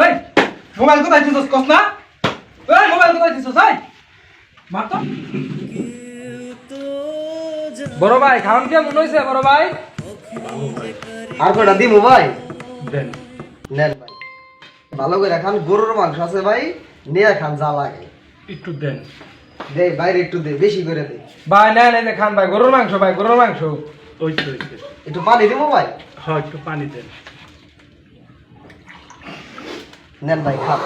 ওই মোবাইল কোথায় দিছিস কস না? ওই মোবাইল কোথায় দিছিস ওই মার তো। বড় ভাই খাওয়ান কেমন হয়েছে বড় ভাই? আর কটা দিমু ভাই? দেন। নেন ভাই। ভালো করে খান গরুর মাংস আছে ভাই নিয়ে খান যা লাগে। একটু দেন। দে বাইরে একটু দে বেশি করে দে। ভাই না না খান ভাই গরুর মাংস ভাই গরুর মাংস। ওই তো ওই তো। একটু পানি দিমু ভাই? হ্যাঁ একটু পানি দেন। নেন ভাই খান।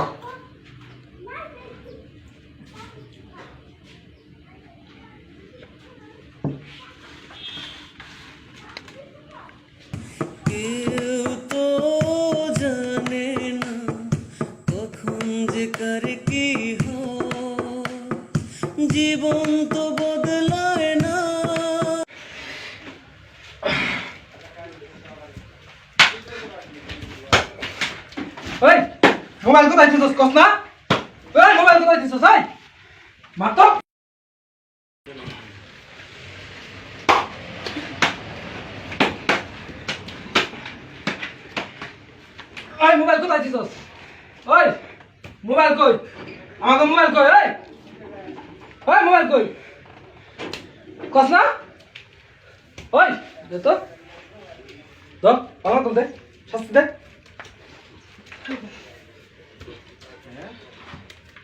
জীবন তো বদলায় না। ওই! মোবাইল কোথায় দিছিস কস না? ওই মোবাইল কোথায় দিছিস ওই মার তো। মোবাইল কোথায় দিছিস? ওই মোবাইল কই? আমাকে মোবাইল কই ওই ওই মোবাইল কই? কস না? ওই, দে তো দে, শাস্তি দে।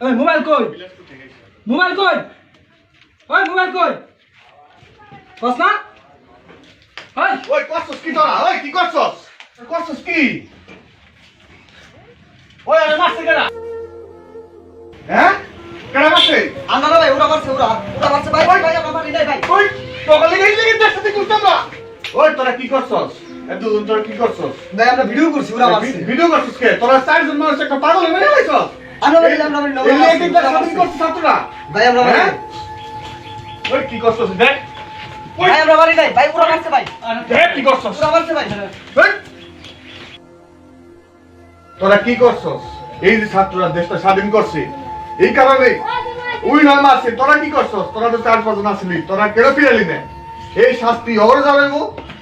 ওই মোবাইল কই? মোবাইল কই? ওই মোবাইল কই? কস না? ওই। ওই করছস কি তোরা? ওই কি করছস? করছস কি? ওই আরে মারছে কেডা? হ্যাঁ? কেডা মারছে? আন্না ভাই ওরা মারছে ওরা। ওরা মারছে ভাই ভাই আমরা পানি নাই ভাই। ওই সকালে গেই লেগে তার সাথে করতাম না। ওই তোরা কি করছস? একদম তোরা কি করছস? ভাই আমরা ভিডিও করছি ওরা মারছে। ভিডিও করছস কে? তোরা চারজন মানুষ একটা পাগল মেরে লাইছস ওরা তার ওরা ভাই আমরা হ্যাঁ? ওই কি করছস দেখ। ভাই আমরা মারি নাই ভাই ওরা মারছে ভাই। দেখ কি করছস। ওরা মারছে ভাই। তোরা কি করছস? এই যে ছাত্ররা দেশটা স্বাধীন করছে। এই কারণে উই নয় মারছে। তোরা কি করছস? তোরা তো চার পাঁচজন আসলি তোরা কেন ফিরালি না। এই শাস্তি অগর যাবেব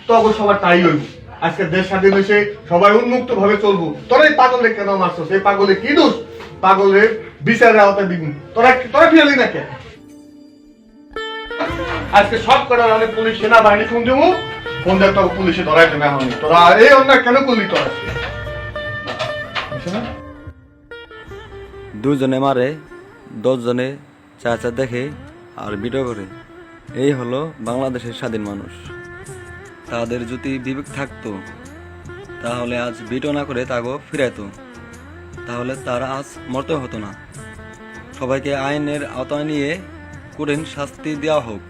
তবে সবার তাই হইব। আজকে দেশ স্বাধীন হয়েছে। সবাই উন্মুক্ত ভাবে চলবো। তোরা এই পাগলে কেন মারছস? এই পাগলে কি দোষ? পাগলের বিচারের আওতায় দিবি। তোরা তোরা ফিরালি না কেন আজকে সব করার অনেক পুলিশ সেনাবাহিনী ফোন দেবো। ফোন দেওয়ার তোকে পুলিশে ধরাইতে না হয়নি তোরা এই অন্যায় কেন করলি তোরা? দুজনে মারে, দশজনে চাচা দেখে আর ভিডিও করে। এই হলো বাংলাদেশের স্বাধীন মানুষ। তাদের যদি বিবেক থাকতো, তাহলে আজ ভিডিও না করে তাগো ফিরাইতো। তাহলে তারা আজ মরতে হতো না। সবাইকে আইনের আওতায় নিয়ে কঠিন শাস্তি দেওয়া হোক।